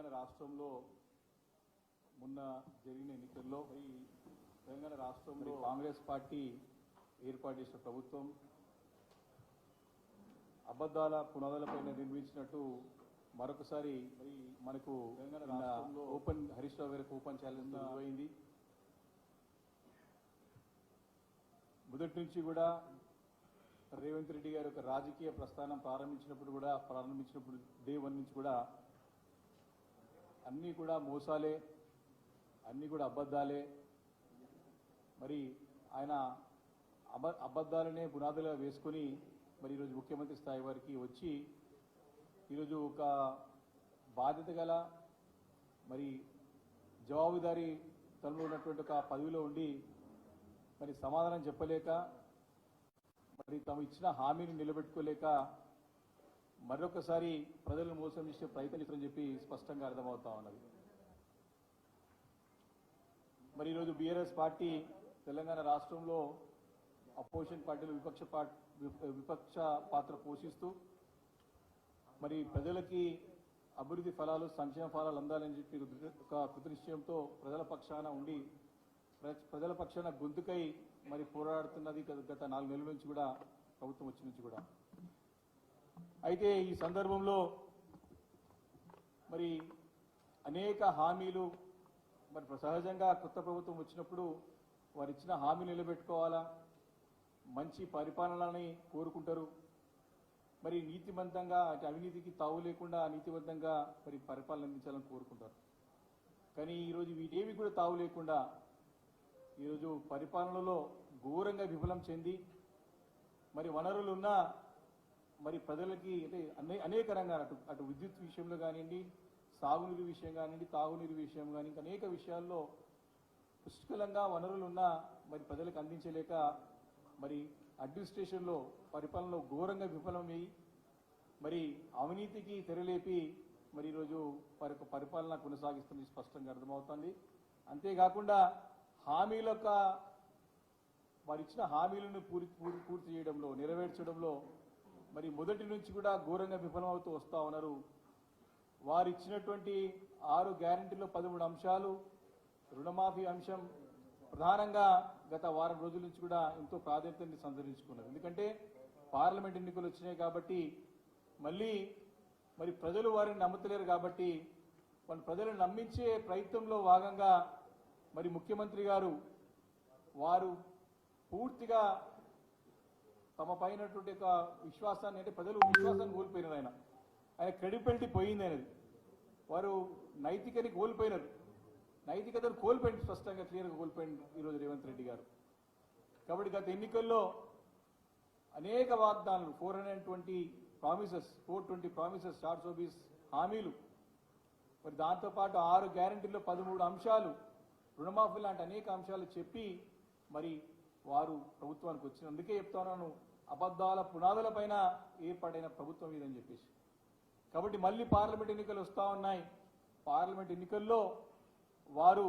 తెలంగాణ రాష్ట్రంలో మొన్న జరిగిన ఎన్నికల్లో ఈ తెలంగాణ రాష్ట్రంలో కాంగ్రెస్ పార్టీ ఏర్పాటు చేసిన ప్రభుత్వం అబద్ధాల పునాదులపైన నిర్మించినట్టు మరొకసారి మరి మనకు తెలంగాణ రాష్ట్రంలో ఓపెన్ హరీష్ రావు గారికి ఓపెన్ ఛాలెంజ్ అయింది మొదటి నుంచి కూడా రేవంత్ రెడ్డి గారి యొక్క రాజకీయ ప్రస్థానం ప్రారంభించినప్పుడు కూడా ప్రారంభించినప్పుడు డే వన్ నుంచి కూడా అన్నీ కూడా మోసాలే అన్నీ కూడా అబద్ధాలే. మరి ఆయన అబ అబద్ధాలనే పునాదులుగా వేసుకొని మరి ఈరోజు ముఖ్యమంత్రి స్థాయి వారికి వచ్చి ఈరోజు ఒక బాధ్యత గల మరి జవాబుదారీ తనలో ఉన్నటువంటి ఒక పదవిలో ఉండి మరి సమాధానం చెప్పలేక మరి తాము ఇచ్చిన హామీని నిలబెట్టుకోలేక మరొకసారి ప్రజలను మోసం చేసే ప్రయత్నిస్తారని చెప్పి స్పష్టంగా అర్థమవుతా ఉన్నది. మరి ఈరోజు బీఆర్ఎస్ పార్టీ తెలంగాణ రాష్ట్రంలో అపోజిషన్ పార్టీలు విపక్ష విపక్ష పాత్ర పోషిస్తూ మరి ప్రజలకి అభివృద్ధి ఫలాలు సంక్షేమ ఫలాలు అందాలని చెప్పి ఒక కృతనిశ్చయంతో ప్రజల పక్షాన ఉండి ప్ర- ప్రజల పక్షాన గొంతుకై మరి పోరాడుతున్నది గత- గత నాలుగు నెలల నుంచి కూడా ప్రభుత్వం వచ్చి నుంచి కూడా. అయితే ఈ సందర్భంలో మరి అనేక హామీలు మరి సహజంగా కొత్త ప్రభుత్వం వచ్చినప్పుడు వారు ఇచ్చిన హామీ నిలబెట్టుకోవాలా? మంచి పరిపాలనని కోరుకుంటారు. మరి నీతివంతంగా అటు అవినీతికి తావు లేకుండా నీతివంతంగా మరి పరిపాలన అందించాలని కోరుకుంటారు. కానీ ఈరోజు వీటేవి కూడా తావు లేకుండా ఈరోజు పరిపాలనలో ఘోరంగా విఫలం చెంది మరి వనరులున్నా మరి ప్రజలకి అంటే అనే అనేక రంగాలు అటు అటు విద్యుత్ విషయంలో కానివ్వండి సాగునీరు విషయం కానివ్వండి తాగునీరు విషయం కానీ ఇంకా అనేక విషయాల్లో పుష్కలంగా వనరులు ఉన్నా మరి ప్రజలకు అందించలేక మరి అడ్మినిస్ట్రేషన్లో పరిపాలనలో ఘోరంగా విఫలమయ్యి మరి అవినీతికి తెరలేపి మరి ఈరోజు వారి యొక్క పరిపాలన కొనసాగిస్తుంది స్పష్టంగా అర్థమవుతుంది. అంతేకాకుండా హామీల యొక్క వారిచ్చిన హామీలను పూర్తి పూర్తి చేయడంలో నెరవేర్చడంలో మరి మొదటి నుంచి కూడా ఘోరంగా విఫలమవుతూ వస్తా ఉన్నారు. వారు ఇచ్చినటువంటి ఆరు గ్యారంటీలో పదమూడు అంశాలు రుణమాఫీ అంశం ప్రధానంగా గత వారం రోజుల నుంచి కూడా ఎంతో ప్రాధాన్యతని సందర్శించుకున్నారు ఎందుకంటే పార్లమెంట్ ఎన్నికలు వచ్చినాయి కాబట్టి మళ్ళీ మరి ప్రజలు వారిని నమ్ముతలేరు కాబట్టి వాళ్ళు ప్రజలను నమ్మించే ప్రయత్నంలో భాగంగా మరి ముఖ్యమంత్రి గారు వారు పూర్తిగా తమ పైనటువంటి ఒక విశ్వాసాన్ని అంటే ప్రజలు విశ్వాసాన్ని కోల్పోయినారు ఆయన. ఆయన క్రెడిబిలిటీ పోయింది అనేది. వారు నైతికని కోల్పోయినారు. నైతికతను కోల్పోయింది స్పష్టంగా క్లియర్గా కోల్పోయింది ఈరోజు రేవంత్ రెడ్డి గారు. కాబట్టి గత ఎన్నికల్లో అనేక వాగ్దానాలు four hundred twenty promises four twenty promises చార్ సోబీస్ హామీలు. మరి దాంతోపాటు ఆరు గ్యారంటీల్లో పదమూడు అంశాలు రుణమాఫీ లాంటి అనేక అంశాలు చెప్పి మరి వారు ప్రభుత్వానికి వచ్చిన అందుకే చెప్తున్నాను అబద్ధాల పునాదులపైన ఏర్పాటైన ప్రభుత్వం ఇదని చెప్పేసి. కాబట్టి మళ్ళీ పార్లమెంట్ ఎన్నికలు వస్తూ ఉన్నాయి. పార్లమెంట్ ఎన్నికల్లో వారు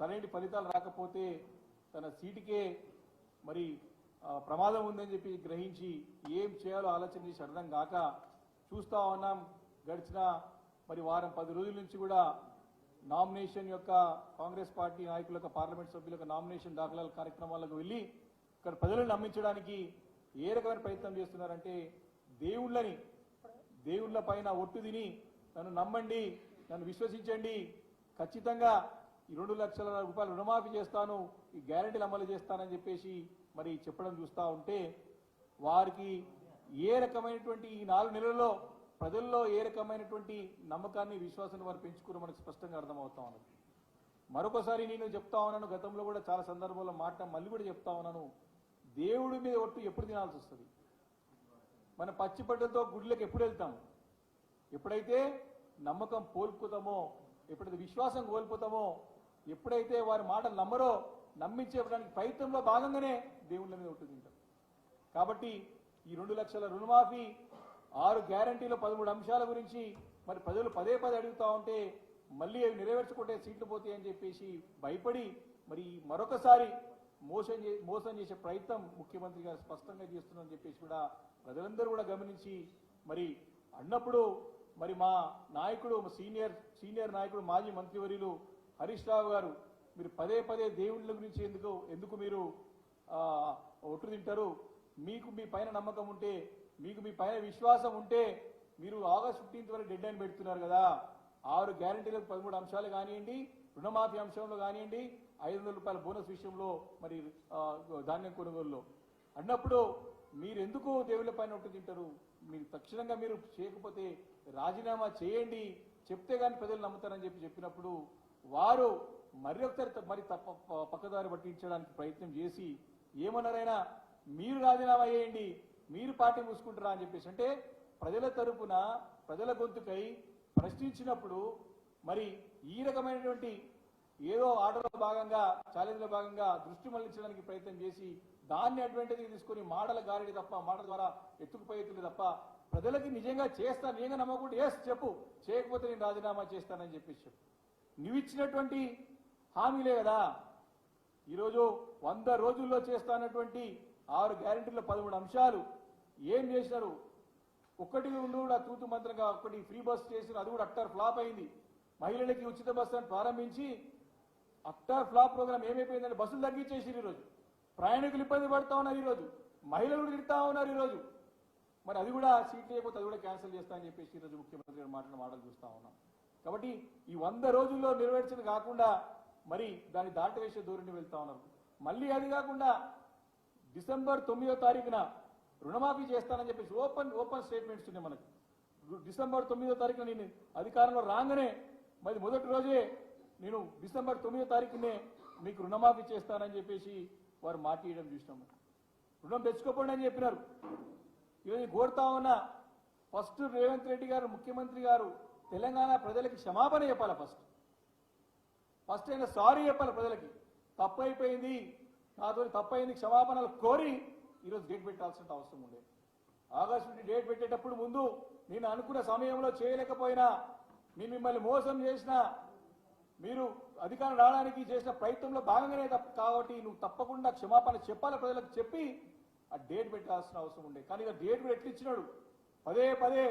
సరైన ఫలితాలు రాకపోతే తన సీటుకే మరి ప్రమాదం ఉందని చెప్పి గ్రహించి ఏం చేయాలో ఆలోచన చేసి అర్థం కాక చూస్తా ఉన్నాం. గడిచిన మరి వారం పది రోజుల నుంచి కూడా నామినేషన్ యొక్క కాంగ్రెస్ పార్టీ నాయకుల పార్లమెంట్ సభ్యుల నామినేషన్ దాఖలాల కార్యక్రమాలకు వెళ్ళి ఇక్కడ ప్రజలను నమ్మించడానికి ఏ రకమైన ప్రయత్నం చేస్తున్నారంటే దేవుళ్ళని దేవుళ్ళ పైన ఒట్టు తిని నన్ను నమ్మండి నన్ను విశ్వసించండి ఖచ్చితంగా ఈ రెండు లక్షల రూపాయలు రుణమాఫీ చేస్తాను ఈ గ్యారెంటీలు అమలు చేస్తానని చెప్పేసి మరి చెప్పడం చూస్తూ ఉంటే వారికి ఏ రకమైనటువంటి ఈ నాలుగు నెలల్లో ప్రజల్లో ఏ రకమైనటువంటి నమ్మకాన్ని విశ్వాసాన్ని వారు పెంచుకుని మనకు స్పష్టంగా అర్థమవుతా ఉన్నది. మరొకసారి నేను చెప్తా ఉన్నాను గతంలో కూడా చాలా సందర్భాల్లో మాట మళ్ళీ కూడా చెప్తా ఉన్నాను. దేవుడి మీద ఒట్టు ఎప్పుడు తినాల్సి వస్తుంది? మన పచ్చి గుడిలోకి ఎప్పుడు వెళ్తాం? ఎప్పుడైతే నమ్మకం కోల్పోతామో ఎప్పుడైతే విశ్వాసం కోల్పోతామో ఎప్పుడైతే వారి మాటలు నమ్మరో నమ్మించేయడానికి ప్రయత్నంలో భాగంగానే దేవుళ్ళ మీద ఒట్టు తింటాం. కాబట్టి ఈ రెండు లక్షల రుణమాఫీ ఆరు గ్యారంటీలో పదమూడు అంశాల గురించి మరి ప్రజలు పదే పదే అడుగుతా ఉంటే మళ్ళీ అవి నెరవేర్చుకుంటే సీట్లు పోతాయని చెప్పేసి భయపడి మరి మరొకసారి మోసం మోసం చేసే ప్రయత్నం ముఖ్యమంత్రి గారు స్పష్టంగా చేస్తున్నారని చెప్పేసి కూడా ప్రజలందరూ కూడా గమనించి మరి అన్నప్పుడు మరి మా నాయకుడు సీనియర్ సీనియర్ నాయకుడు మాజీ మంత్రివర్యులు హరీష్ రావు గారు మీరు పదే పదే దేవుళ్ళ గురించి ఎందుకు ఎందుకు మీరు ఒట్టు తింటారు? మీకు మీ పైన నమ్మకం ఉంటే మీకు మీ పైన విశ్వాసం ఉంటే మీరు ఆగస్ట్ ఫిఫ్టీన్త్ వరకు డెడ్ లైన్ పెడుతున్నారు కదా. ఆరు గ్యారంటీలకు పదమూడు అంశాలు కానివ్వండి రుణమాఫీ అంశంలో కానివ్వండి ఐదు వందల రూపాయల బోనస్ విషయంలో మరి ధాన్యం కొనుగోలులో. అన్నప్పుడు మీరు ఎందుకు దేవుళ్ళ పైన ఒకటి తింటారు? మీరు తక్షణంగా మీరు చేయకపోతే రాజీనామా చేయండి చెప్తే కానీ ప్రజలు నమ్ముతారని చెప్పి చెప్పినప్పుడు వారు మరి ఒకసారి త- మరి తప్ప పక్కదారి పట్టించడానికి ప్రయత్నం చేసి ఏమన్నారైనా మీరు రాజీనామా చేయండి మీరు పార్టీ మూసుకుంటారా అని చెప్పేసి అంటే ప్రజల తరపున ప్రజల గొంతుకై ప్రశ్నించినప్పుడు మరి ఈ రకమైనటువంటి ఏదో ఆటలో భాగంగా ఛాలెంజ్లో భాగంగా దృష్టి మళ్ళించడానికి ప్రయత్నం చేసి దాన్ని అడ్వాంటేజ్ తీసుకొని మాటల గారిడి తప్ప మాటల ద్వారా ఎత్తుకుపోయేతులు తప్ప ప్రజలకి నిజంగా చేస్తాను నిజంగా నమ్మకుండా ఎస్ చెప్పు. చేయకపోతే నేను రాజీనామా చేస్తానని చెప్పేసి చెప్పు. నువ్వు ఇచ్చినటువంటి హామీలే కదా. ఈరోజు వంద రోజుల్లో చేస్తానటువంటి ఆరు గ్యారెంటీల పదమూడు అంశాలు ఏం చేసినారు? ఒక్కటి ఉండి కూడా తూతు మంత్రంగా ఒక్కటి ఫ్రీ బస్ చేసిన అది కూడా అట్టర్ ఫ్లాప్ అయింది. మహిళలకి ఉచిత బస్సు అని ప్రారంభించి అఫ్టర్ ఫ్లాప్ ప్రోగ్రామ్ ఏమైపోయిందంటే బస్సులు తగ్గించేసారు ఈరోజు. ప్రయాణికులు ఇబ్బంది పడతా ఉన్నారు ఈరోజు. మహిళలు కూడా తిడతా ఉన్నారు ఈరోజు. మరి అది కూడా సీట్ లేకపోతే అది కూడా క్యాన్సిల్ చేస్తా అని చెప్పేసి ఈరోజు ముఖ్యమంత్రి గారు మాట్లాడిన మాటలు చూస్తా ఉన్నాం. కాబట్టి ఈ వంద రోజుల్లో నెరవేర్చింది కాకుండా మరి దాన్ని దాటవేసే దూరండి వెళ్తా ఉన్నారు మళ్ళీ అది కాకుండా డిసెంబర్ తొమ్మిదో తారీఖున రుణమాఫీ చేస్తానని చెప్పేసి ఓపెన్ ఓపెన్ స్టేట్మెంట్స్ ఉన్నాయి మనకు. డిసెంబర్ తొమ్మిదో తారీఖున నేను అధికారంలో రాగానే మరి మొదటి రోజే నేను డిసెంబర్ తొమ్మిదో తారీఖునే మీకు రుణమాఫీ చేస్తానని చెప్పేసి వారు మాట ఇవ్వడం చూసినాము. రుణం తెచ్చుకోకండి అని చెప్పినారు. ఈరోజు కోరుతా ఉన్నా ఫస్ట్ రేవంత్ రెడ్డి గారు ముఖ్యమంత్రి గారు తెలంగాణ ప్రజలకి క్షమాపణ చెప్పాలి ఫస్ట్. ఫస్ట్ అయినా సారీ చెప్పాలి ప్రజలకి. తప్పు అయిపోయింది నాతో తప్పైంది క్షమాపణలు కోరి ఈరోజు డేట్ పెట్టాల్సిన అవసరం ఉండే. ఆగస్టు నుండి డేట్ పెట్టేటప్పుడు ముందు నేను అనుకున్న సమయంలో చేయలేకపోయినా నేను మిమ్మల్ని మోసం చేసిన మీరు అధికారం రావడానికి చేసిన ప్రయత్నంలో భాగంగానే తప్ప కాబట్టి నువ్వు తప్పకుండా క్షమాపణ చెప్పాలి ప్రజలకు చెప్పి ఆ డేట్ పెట్టాల్సిన అవసరం ఉండే. కానీ ఇక డేట్ కూడా ఎట్లిచ్చినాడు పదే పదే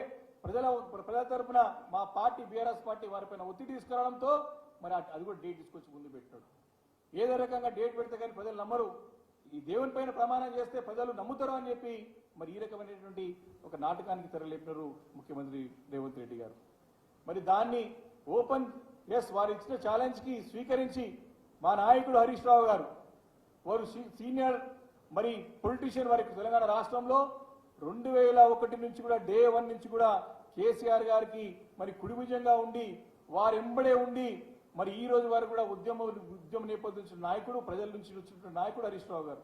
ప్రజల ప్రజల తరపున మా పార్టీ బీఆర్ఎస్ పార్టీ వారిపైన ఒత్తిడి తీసుకురావడంతో మరి అది కూడా డేట్ తీసుకొచ్చి ముందు పెట్టాడు ఏదో రకంగా డేట్ పెడితే కానీ ప్రజలు నమ్మరు. ఈ దేవుని పైన ప్రమాణం చేస్తే ప్రజలు నమ్ముతారు అని చెప్పి మరి ఈ రకమైనటువంటి ఒక నాటకానికి తెరలేపినారు ముఖ్యమంత్రి రేవంత్ రెడ్డి గారు. మరి దాన్ని ఓపెన్ ఎస్ వారు ఇచ్చిన ఛాలెంజ్కి స్వీకరించి మా నాయకుడు హరీష్ రావు గారు వారు సీ- సీనియర్ మరి పొలిటీషియన్ వారికి తెలంగాణ రాష్ట్రంలో రెండు వేల ఒకటి నుంచి కూడా డే వన్ నుంచి కూడా కేసీఆర్ గారికి మరి కుడిభుజంగా ఉండి వారు ఎంబడే ఉండి మరి ఈ రోజు వరకు కూడా ఉద్యమ ఉద్యమ నేపథ్యం నాయకుడు ప్రజల నుంచి వచ్చిన నాయకుడు హరీష్ రావు గారు.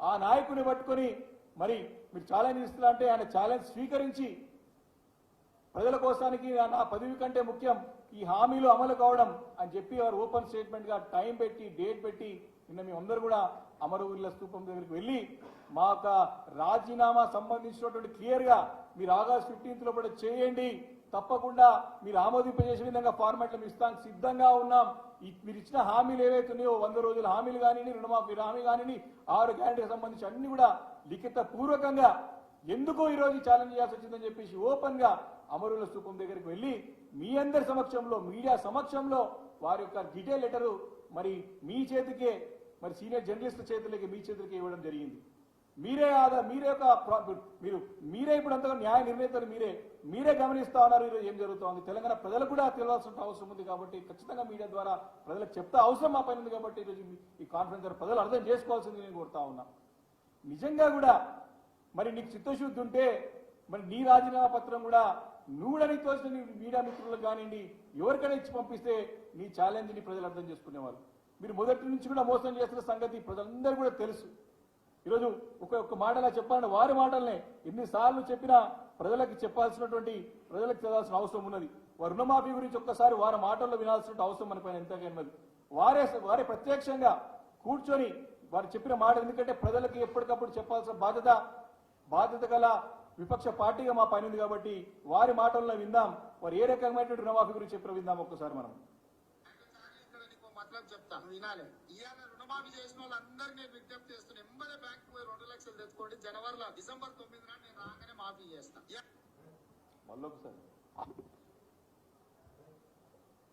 ఆ నాయకుని పట్టుకొని మరి మీరు ఛాలెంజ్ ఇస్తున్నా అంటే ఆయన ఛాలెంజ్ స్వీకరించి ప్రజల కోసానికి నా పదవి కంటే ముఖ్యం. ఈ హామీలు అమలు కావడం అని చెప్పి వారు ఓపెన్ స్టేట్మెంట్గా టైం పెట్టి డేట్ పెట్టి నిన్న మేమందరూ కూడా అమరవీరుల స్థూపం దగ్గరికి వెళ్ళి మా యొక్క రాజీనామా సంబంధించినటువంటి క్లియర్గా మీరు ఆగస్ట్ ఫిఫ్టీన్త్లో కూడా చేయండి. తప్పకుండా మీరు ఆమోదింపజేసే విధంగా ఫార్మాట్లు మేము సిద్ధంగా ఉన్నాం. మీరు ఇచ్చిన హామీలు ఏవైతే ఉన్నాయో వంద రోజుల హామీలు కానివ్వండి రుణమాఫీ హామీ కానివ్వండి ఆరు గ్యారెంటీకి సంబంధించి అన్ని కూడా లిఖిత పూర్వకంగా ఎందుకో ఈరోజు ఛాలెంజ్ చేయాల్సి వచ్చిందని చెప్పేసి ఓపెన్గా అమరుల స్థూపం దగ్గరికి వెళ్ళి మీ అందరి సమక్షంలో మీడియా సమక్షంలో వారి యొక్క డీటెయిల్ లెటరు మరి మీ చేతికే మరి సీనియర్ జర్నలిస్టుల చేతులకి మీ చేతులకి ఇవ్వడం జరిగింది. మీరే ఆదా మీరే ఒక మీరు మీరే ఇప్పుడు అంతగా న్యాయ నిర్ణేతలు మీరే మీరే గమనిస్తా ఉన్నారు ఈరోజు ఏం జరుగుతోంది? తెలంగాణ ప్రజలు కూడా తెలియాల్సిన అవసరం ఉంది కాబట్టి ఖచ్చితంగా మీడియా ద్వారా ప్రజలకు చెప్తే అవసరం మా పైన ఉంది కాబట్టి ఈరోజు ఈ- ఈ కాన్ఫరెన్స్ ద్వారా ప్రజలు అర్థం చేసుకోవాల్సింది నేను కోరుతా ఉన్నా. నిజంగా కూడా మరి నీకు చిత్తశుద్ధి ఉంటే మరి నీ రాజీనామా పత్రం కూడా నువ్వుడని కూడా తోచిన మీడియా మిత్రులకు కానివ్వండి ఎవరికైనా ఇచ్చి పంపిస్తే నీ ఛాలెంజ్ని ప్రజలు అర్థం చేసుకునేవారు. మీరు మొదటి నుంచి కూడా మోసం చేస్తున్న సంగతి ప్రజలందరూ కూడా తెలుసు. ఈరోజు ఒక ఒక్క మాటలా చెప్పాలంటే వారి మాటలనే ఎన్నిసార్లు చెప్పినా ప్రజలకు చెప్పాల్సినటువంటి ప్రజలకు చదవాల్సిన అవసరం ఉన్నది. వారి రుణమాఫీ గురించి ఒక్కసారి వారి మాటల్లో వినాల్సిన అవసరం మన పైన ఎంతగా ఉన్నది. వారే వారే ప్రత్యక్షంగా కూర్చొని వారు చెప్పిన మాట ఎందుకంటే ప్రజలకు ఎప్పటికప్పుడు చెప్పాల్సిన బాధ్యత బాధ్యత గల విపక్ష పార్టీగా మా పని ఉంది కాబట్టి వారి మాటల్లో విందాం. వారు ఏ రకమైనటువంటి రుణమాఫీ గురించి చెప్పిన విందాం ఒక్కసారి మనం. ఇక్కడ నీకు మతలబ్ చెప్తా. నువ్వు వినాలి. ఇవాళ రుణమాఫీ చేసిన వాళ్ళందరికీ నేను విజ్ఞప్తి చేస్తున్నా. ఎంబడే బ్యాంక్ పోయి రెండు లక్షలు తెచ్చుకోండి. జనవరిలో డిసెంబర్ తొమ్మిది నాడు నేను రాగానే మాఫీ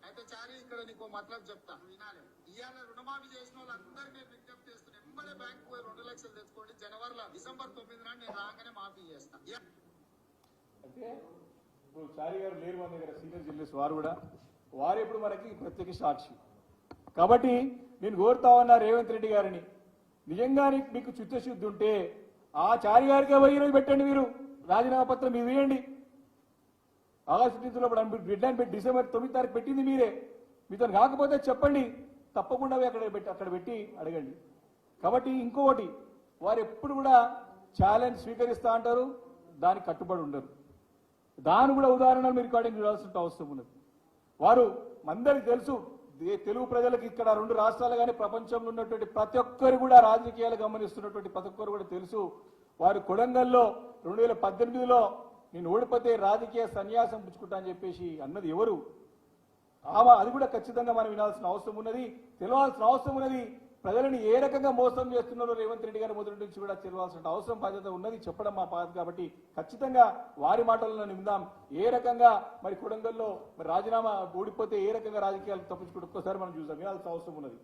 అయితే చారి ఇక్కడ నీకు మతలబ్ చెప్తా. నువ్వు వినాలి. ఇవాళ రుణమాఫీ చేసిన వాళ్ళందరికీ నేను విజ్ఞప్తి చేస్తున్నా. వెంబడే బ్యాంక్ పోయి రెండు లక్షలు తెచ్చుకోండి. జనవరిలో డిసెంబర్ తొమ్మిది నాడు నేను రాగానే మాఫీ చేస్తా. అంటే ఇప్పుడు చారి గారు లేరు మన దగ్గర సీనియర్ జర్నలిస్ట్ వారు కూడా. వారు ఇప్పుడు మనకి ప్రత్యేక సాక్షి. కాబట్టి నేను కోరుతా ఉన్నా రేవంత్ రెడ్డి గారిని. నిజంగా మీకు చిత్తశుద్ధి ఉంటే ఆ చారి గారికే పోయి ఈరోజు పెట్టండి మీరు. రాజీనామా పత్రం మీరు వేయండి ఆగస్టు ఫిఫ్టీన్త్లో డెడ్ లైన్ పెట్టి డిసెంబర్ తొమ్మిది తారీఖు పెట్టింది మీరే. మీతో కాకపోతే చెప్పండి. తప్పకుండా అక్కడ పెట్టి అక్కడ పెట్టి అడగండి. కాబట్టి ఇంకొకటి వారు ఎప్పుడు కూడా ఛాలెంజ్ స్వీకరిస్తా అంటారు దానికి కట్టుబడి ఉండరు. దాని కూడా ఉదాహరణలు మీరు రికార్డింగ్ చూడాల్సిన అవసరం ఉన్నది వారు అందరికి తెలుసు తెలుగు ప్రజలకు ఇక్కడ రెండు రాష్ట్రాలు కానీ ప్రపంచంలో ఉన్నటువంటి ప్రతి ఒక్కరు కూడా రాజకీయాలు గమనిస్తున్నటువంటి ప్రతి ఒక్కరు కూడా తెలుసు వారు కొడంగల్లో రెండు వేల పద్దెనిమిదిలో నేను ఓడిపోతే రాజకీయ సన్యాసం పుచ్చుకుంటా అని చెప్పేసి అన్నది ఎవరు? ఆమె అది కూడా ఖచ్చితంగా మనం వినాల్సిన అవసరం ఉన్నది తెలవాల్సిన అవసరం ఉన్నది ప్రజలను ఏ రకంగా మోసం చేస్తున్నారో రేవంత్ రెడ్డి గారి మొదటి నుంచి కూడా తెలియాల్సిన అవసరం బాధ్యత ఉన్నది చెప్పడం మా బాధ్యత కాబట్టి ఖచ్చితంగా వారి మాటలను నిందాం ఏ రకంగా మరి కొడంగల్లో మరి రాజీనామా ఓడిపోతే ఏ రకంగా రాజకీయాలు తప్పించుకుంటే ఒక్కసారి మనం చూసాం వినాల్సిన అవసరం ఉన్నది.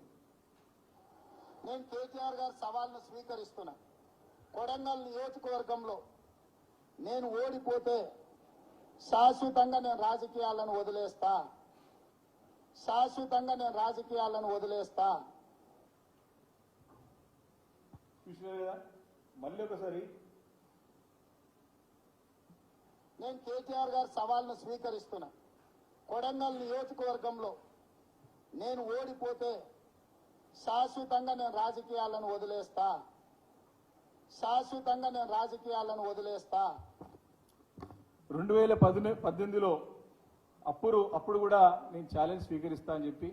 నేను కేటీఆర్ గారి సవాల్ను స్వీకరిస్తున్నా. కొడంగల్ నియోజకవర్గంలో నేను ఓడిపోతే శాశ్వతంగా నేను రాజకీయాలను వదిలేస్తా. శాశ్వతంగా నేను రాజకీయాలను వదిలేస్తా. చూసినారు కదా? మళ్ళీ ఒకసారి. నేను కేటీఆర్ గారి సవాల్ను స్వీకరిస్తున్నా. కొడంగల్ నియోజకవర్గంలో నేను ఓడిపోతే శాశ్వతంగా నేను రాజకీయాలను వదిలేస్తా. శాశ్వతంగా నేను రాజకీయాలను వదిలేస్తా. రెండు వేల పద్దెని పద్దెనిమిదిలో అప్పుడు అప్పుడు కూడా నేను ఛాలెంజ్ స్వీకరిస్తా అని చెప్పి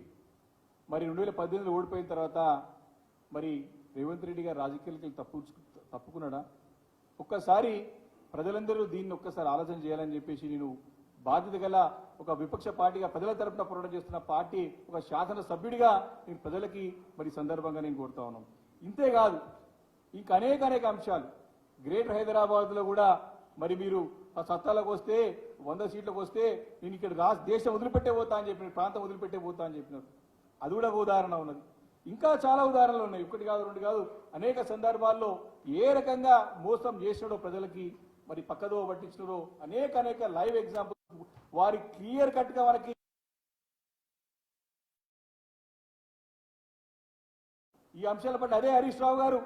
మరి రెండు వేల పద్దెనిమిదిలో ఓడిపోయిన తర్వాత మరి రేవంత్ రెడ్డి గారు రాజకీయాలకి తప్పు తప్పుకున్నాడా? ఒక్కసారి ప్రజలందరూ దీన్ని ఒక్కసారి ఆలోచన చేయాలని చెప్పేసి నేను బాధ్యత గల ఒక విపక్ష పార్టీగా ప్రజల తరపున పోరాటం చేస్తున్న పార్టీ ఒక శాసన సభ్యుడిగా నేను ప్రజలకి మరి సందర్భంగా నేను కోరుతా ఉన్నాను. ఇంతేకాదు ఇంకా అనేక అనేక అంశాలు. గ్రేటర్ హైదరాబాద్లో కూడా మరి మీరు ఆ సత్తాలకు వస్తే వంద సీట్లకు వస్తే నేను ఇక్కడ రాష్ట్ర దేశం వదిలిపెట్టే పోతా అని చెప్పిన ప్రాంతం వదిలిపెట్టే పోతా అని చెప్పినారు. అది కూడా ఒక ఉదాహరణ ఉన్నది. ఇంకా చాలా ఉదాహరణలు ఉన్నాయి. ఒకటి కాదు రెండు కాదు. అనేక సందర్భాల్లో ఏ రకంగా మోసం చేసినాడో ప్రజలకి మరి పక్కదో పట్టించినాడో అనేక అనేక లైవ్ ఎగ్జాంపుల్ వారి క్లియర్ కట్గా మనకి ఈ అంశాల పట్ల అదే హరీష్ రావు గారు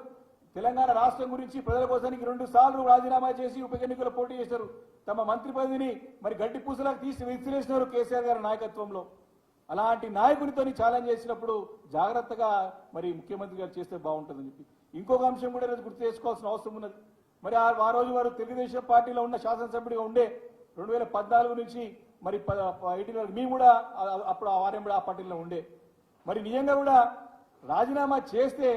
తెలంగాణ రాష్ట్రం గురించి ప్రజల కోసానికి రెండు సార్లు రాజీనామా చేసి ఉప ఎన్నికల్లో పోటీ చేశారు. తమ మంత్రి పదవిని మరి గడ్డి పూసలకు తీసి విసిరేసినారు కేసీఆర్ గారి నాయకత్వంలో. అలాంటి నాయకునితో ఛాలెంజ్ చేసినప్పుడు జాగ్రత్తగా మరి ముఖ్యమంత్రి గారు చేస్తే బాగుంటుందని చెప్పి. ఇంకొక అంశం కూడా ఈరోజు గుర్తు చేసుకోవాల్సిన అవసరం ఉన్నది. మరి ఆ రోజు వారు తెలుగుదేశం పార్టీలో ఉన్న శాసనసభ్యుడిగా ఉండే రెండు వేల పద్నాలుగు నుంచి మరి ఎయిటీన్ వరకు మేము కూడా అప్పుడు ఆ వారం కూడా ఆ పార్టీలో ఉండే. మరి నిజంగా కూడా రాజీనామా చేస్తే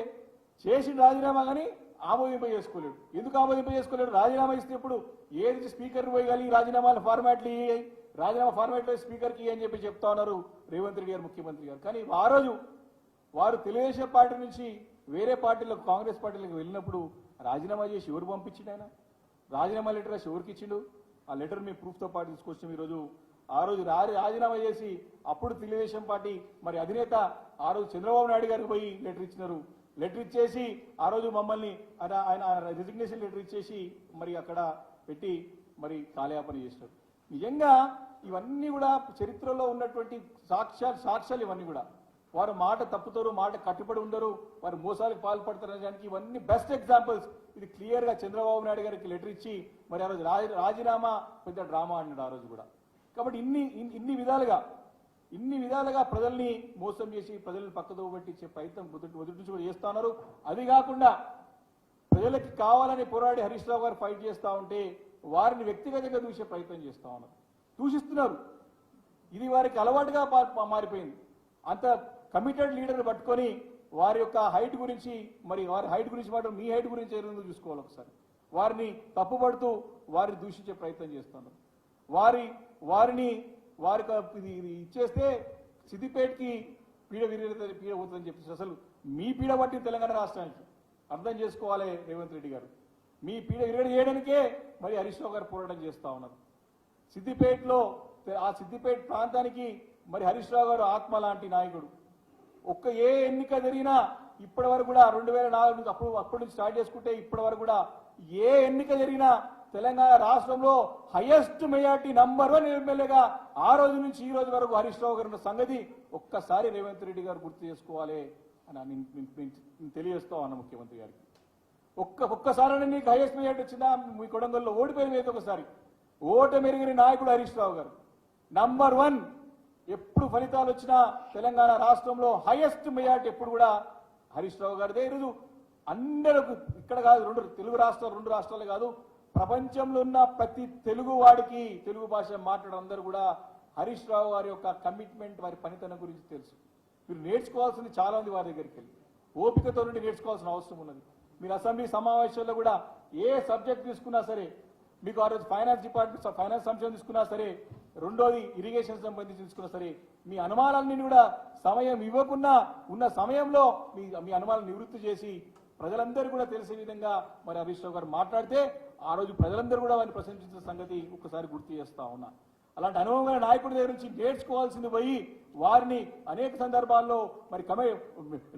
చేసిన రాజీనామా కానీ ఆమోదింప చేసుకోలేడు ఎందుకు ఆమోదింప చేసుకోలేడు రాజీనామా ఇస్తే ఇప్పుడు ఏది స్పీకర్ పోయగలి రాజీనామాల ఫార్మాట్లు ఇయ్యి, రాజీనామా ఫార్మాట్లో స్పీకర్కి అని చెప్పి చెప్తా ఉన్నారు? రేవంత్ రెడ్డి గారు ముఖ్యమంత్రి గారు. కానీ ఆ రోజు వారు తెలుగుదేశం పార్టీ నుంచి వేరే పార్టీలకు కాంగ్రెస్ పార్టీలకు వెళ్ళినప్పుడు రాజీనామా చేసి ఎవరు పంపించిండు ఆయన? రాజీనామా లెటర్ రాసి ఎవరికి ఇచ్చిండు? ఆ లెటర్ మీ ప్రూఫ్తో పాటు తీసుకొచ్చాం ఈరోజు ఆ రోజు రాజీనామా చేసి అప్పుడు తెలుగుదేశం పార్టీ మరి అధినేత ఆ రోజు చంద్రబాబు నాయుడు గారికి పోయి లెటర్ ఇచ్చినారు. లెటర్ ఇచ్చేసి ఆ రోజు మమ్మల్ని ఆయన ఆయన రిజిగ్నేషన్ లెటర్ ఇచ్చేసి మరి అక్కడ పెట్టి మరి కాలయాపన చేసినారు. నిజంగా ఇవన్నీ కూడా చరిత్రలో ఉన్నటువంటి సాక్ష్యాలు సాక్ష్యాలు ఇవన్నీ కూడా. వారు మాట తప్పుతారు మాట కట్టుబడి ఉండరు వారు మోసాలకు పాల్పడతారు అనడానికి ఇవన్నీ బెస్ట్ ఎగ్జాంపుల్స్ ఇది క్లియర్గా చంద్రబాబు నాయుడు గారికి లెటర్ ఇచ్చి మరి ఆ రోజు రాజీనామా పెద్ద డ్రామా అన్నాడు ఆ రోజు కూడా. కాబట్టి ఇన్ని ఇన్ని- ఇన్ని విధాలుగా ఇన్ని విధాలుగా ప్రజల్ని మోసం చేసి ప్రజల్ని పక్కదో పట్టించే ప్రయత్నం మొదటి నుంచి కూడా చేస్తున్నారు అది కాకుండా ప్రజలకి కావాలని పోరాడి హరీష్ రావు గారు ఫైట్ చేస్తూ ఉంటే వారిని వ్యక్తిగతంగా చూసే ప్రయత్నం చేస్తా ఉన్నారు. దూషిస్తున్నారు. ఇది వారికి అలవాటుగా మారిపోయింది. అంత కమిటెడ్ లీడర్ని పట్టుకొని వారి యొక్క హైట్ గురించి మరి వారి హైట్ గురించి మాట మీ హైట్ గురించి ఏదో చూసుకోవాలి ఒకసారి? వారిని తప్పుపడుతూ వారిని దూషించే ప్రయత్నం చేస్తున్నారు వారి వారిని వారికి ఇది ఇది ఇచ్చేస్తే సిద్దిపేటకి పీడ విరిగితే పీడ పోతుందని చెప్పేసి అసలు మీ పీడ పట్టింది తెలంగాణ రాష్ట్రానికి. అర్థం చేసుకోవాలి రేవంత్ రెడ్డి గారు. మీ పీడ విరగడ చేయడానికే మరి హరీష్ గారు పోరాటం చేస్తా ఉన్నారు. సిద్దిపేటలో ఆ సిద్దిపేట ప్రాంతానికి మరి హరీష్ రావు గారు ఆత్మ లాంటి నాయకుడు. ఒక్క ఏ ఎన్నిక జరిగినా ఇప్పటి వరకు కూడా రెండు వేల నాలుగు నుంచి అప్పుడు అప్పటి నుంచి స్టార్ట్ చేసుకుంటే ఇప్పటి వరకు కూడా ఏ ఎన్నిక జరిగినా తెలంగాణ రాష్ట్రంలో హైయెస్ట్ మెజార్టీ నంబర్ వన్ ఎమ్మెల్యేగా ఆ రోజు నుంచి ఈ రోజు వరకు హరీష్ రావు గారు ఉన్న సంగతి ఒక్కసారి రేవంత్ రెడ్డి గారు గుర్తు చేసుకోవాలి అని నేను- తెలియజేస్తా ఉన్నా ముఖ్యమంత్రి గారికి. ఒక్క ఒక్కసారి నీకు హైయెస్ట్ మెజార్టీ వచ్చిందా? మీ కొడంగల్లో ఓడిపోయింది మీద ఒకసారి. ఓట మెరిగిన నాయకుడు హరీష్ రావు గారు. నంబర్ వన్ ఎప్పుడు ఫలితాలు వచ్చినా తెలంగాణ రాష్ట్రంలో హైయెస్ట్ మెజార్టీ ఎప్పుడు కూడా హరీష్ రావు గారిదే ఈరోజు అందరకు ఇక్కడ కాదు రెండు తెలుగు రాష్ట్రాలు రెండు రాష్ట్రాలు కాదు. ప్రపంచంలో ఉన్న ప్రతి తెలుగు వాడికి తెలుగు భాష మాట్లాడే అందరూ కూడా హరీష్ రావు గారి యొక్క కమిట్మెంట్ వారి పనితనం గురించి తెలుసు. మీరు నేర్చుకోవాల్సింది చాలా ఉంది వారి దగ్గరికి వెళ్ళి. ఓపికతో నుండి నేర్చుకోవాల్సిన అవసరం ఉన్నది. మీరు అసెంబ్లీ సమావేశాల్లో కూడా ఏ సబ్జెక్ట్ తీసుకున్నా సరే మీకు ఆ రోజు ఫైనాన్స్ డిపార్ట్మెంట్ ఫైనాన్స్ అంశం తీసుకున్నా సరే రెండోది ఇరిగేషన్ సంబంధించి తీసుకున్నా సరే మీ అనుమానాలన్నీ కూడా సమయం ఇవ్వకుండా ఉన్న సమయంలో మీ మీ అనుమానాలు నివృత్తి చేసి ప్రజలందరూ కూడా తెలిసే విధంగా మరి హరీష్ రావు గారు మాట్లాడితే ఆ రోజు ప్రజలందరూ కూడా వారిని ప్రశంసించిన సంగతి ఒక్కసారి గుర్తు చేస్తా ఉన్నా. అలాంటి అనుభవమైన నాయకుడి దగ్గర నుంచి నేర్చుకోవాల్సింది పోయి వారిని అనేక సందర్భాల్లో మరి కమె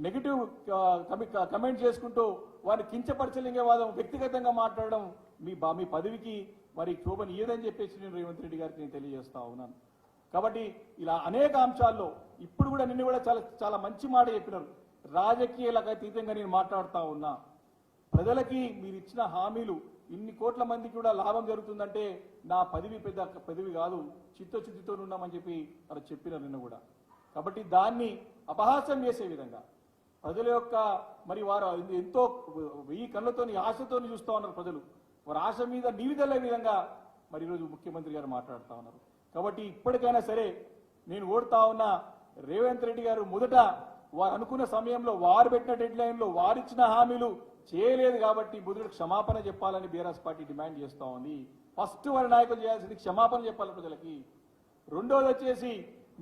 నెగిటివ్ కమెంట్ చేసుకుంటూ వారిని కించపరచలింగే వాదం వ్యక్తిగతంగా మాట్లాడడం మీ బా మీ పదవికి మరి శోభని ఏదని చెప్పేసి నేను రేవంత్ రెడ్డి గారికి నేను తెలియజేస్తా ఉన్నాను. కాబట్టి ఇలా అనేక అంశాల్లో ఇప్పుడు కూడా నిన్ను కూడా చాలా చాలా మంచి మాట చెప్పినారు. రాజకీయాలకు అతీతంగా నేను మాట్లాడుతూ ఉన్నా. ప్రజలకి మీరు ఇచ్చిన హామీలు ఇన్ని కోట్ల మందికి కూడా లాభం జరుగుతుందంటే నా పదవి పెద్ద పదవి కాదు చిత్తశుద్ధితో ఉన్నామని చెప్పి అలా చెప్పినారు నిన్న కూడా. కాబట్టి దాన్ని అపహాస్యం చేసే విధంగా ప్రజల యొక్క మరి వారు ఎంతో వెయ్యి కళ్ళతోని ఆశతోని చూస్తూ ఉన్నారు ప్రజలు. వారి ఆశ మీద నీవిదల్లే విధంగా మరి ఈరోజు ముఖ్యమంత్రి గారు మాట్లాడుతూ ఉన్నారు. కాబట్టి ఇప్పటికైనా సరే నేను ఓడుతా ఉన్న రేవంత్ రెడ్డి గారు మొదట వారు అనుకున్న సమయంలో వారు పెట్టిన డెడ్ లైన్లో వారిచ్చిన హామీలు చేయలేదు కాబట్టి బుధుడు క్షమాపణ చెప్పాలని బీఆర్ఎస్ పార్టీ డిమాండ్ చేస్తా ఉంది. ఫస్ట్ వారి నాయకులు చేయాల్సింది క్షమాపణ చెప్పాలి ప్రజలకి. రెండోది వచ్చేసి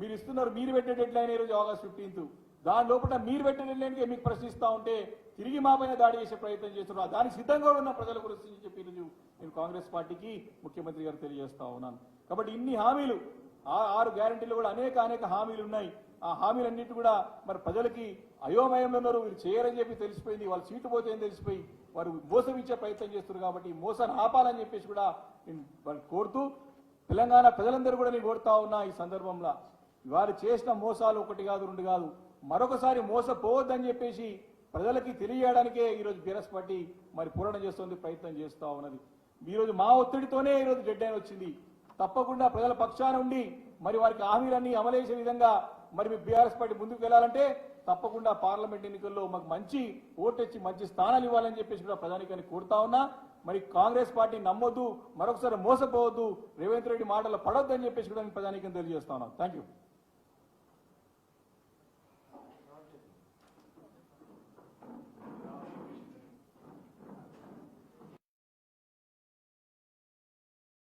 మీరు ఇస్తున్నారు మీరు పెట్టే డెడ్ లైన్ ఈరోజు ఆగస్ట్ ఫిఫ్టీన్త్ దాని లోపల మీరు పెట్టే డెడ్ లైన్కే మీకు ప్రశ్నిస్తా ఉంటే తిరిగి మా పైన దాడి చేసే ప్రయత్నం చేస్తున్నారు. దానికి సిద్ధంగా ఉన్న ప్రజల గురించి చెప్పి ఈరోజు నేను కాంగ్రెస్ పార్టీకి ముఖ్యమంత్రి గారు తెలియజేస్తా ఉన్నాను. కాబట్టి ఇన్ని హామీలు ఆరు గ్యారంటీలు కూడా అనేక అనేక హామీలు ఉన్నాయి. ఆ హామీలన్నింటి కూడా మరి ప్రజలకి అయోమయంలో ఉన్నారు వీరు చేయరని చెప్పి తెలిసిపోయింది వాళ్ళు సీటు పోతే తెలిసిపోయి వారు మోసం ఇచ్చే ప్రయత్నం చేస్తున్నారు కాబట్టి మోసాన్ని ఆపాలని చెప్పేసి కూడా నేను వాళ్ళు కోరుతూ తెలంగాణ ప్రజలందరూ కూడా నేను కోరుతా ఉన్నా ఈ సందర్భంలో. వారు చేసిన మోసాలు ఒకటి కాదు రెండు కాదు. మరొకసారి మోసపోవద్దని చెప్పేసి ప్రజలకి తెలియజేయడానికే ఈరోజు బీరస్ పార్టీ మరి పూరణ చేస్తుంది ప్రయత్నం చేస్తూ ఉన్నది. ఈరోజు మా ఒత్తిడితోనే ఈరోజు డెడ్ లైన్ వచ్చింది. తప్పకుండా ప్రజల పక్షాన ఉండి మరి వారికి హామీలన్నీ అమలేసే విధంగా మరి మీ బీఆర్ఎస్ పార్టీ ముందుకు వెళ్ళాలంటే తప్పకుండా పార్లమెంట్ ఎన్నికల్లో మాకు మంచి ఓటెచ్చి మంచి స్థానాలు ఇవ్వాలని చెప్పేసి కూడా ప్రధానికాన్ని కోరుతా ఉన్నా. మరి కాంగ్రెస్ పార్టీ నమ్మొద్దు మరొకసారి మోసపోవద్దు రేవంత్ రెడ్డి మాటలు పడొద్దని చెప్పేసి కూడా నేను ప్రధానికని తెలియజేస్తా ఉన్నాను థ్యాంక్ యూ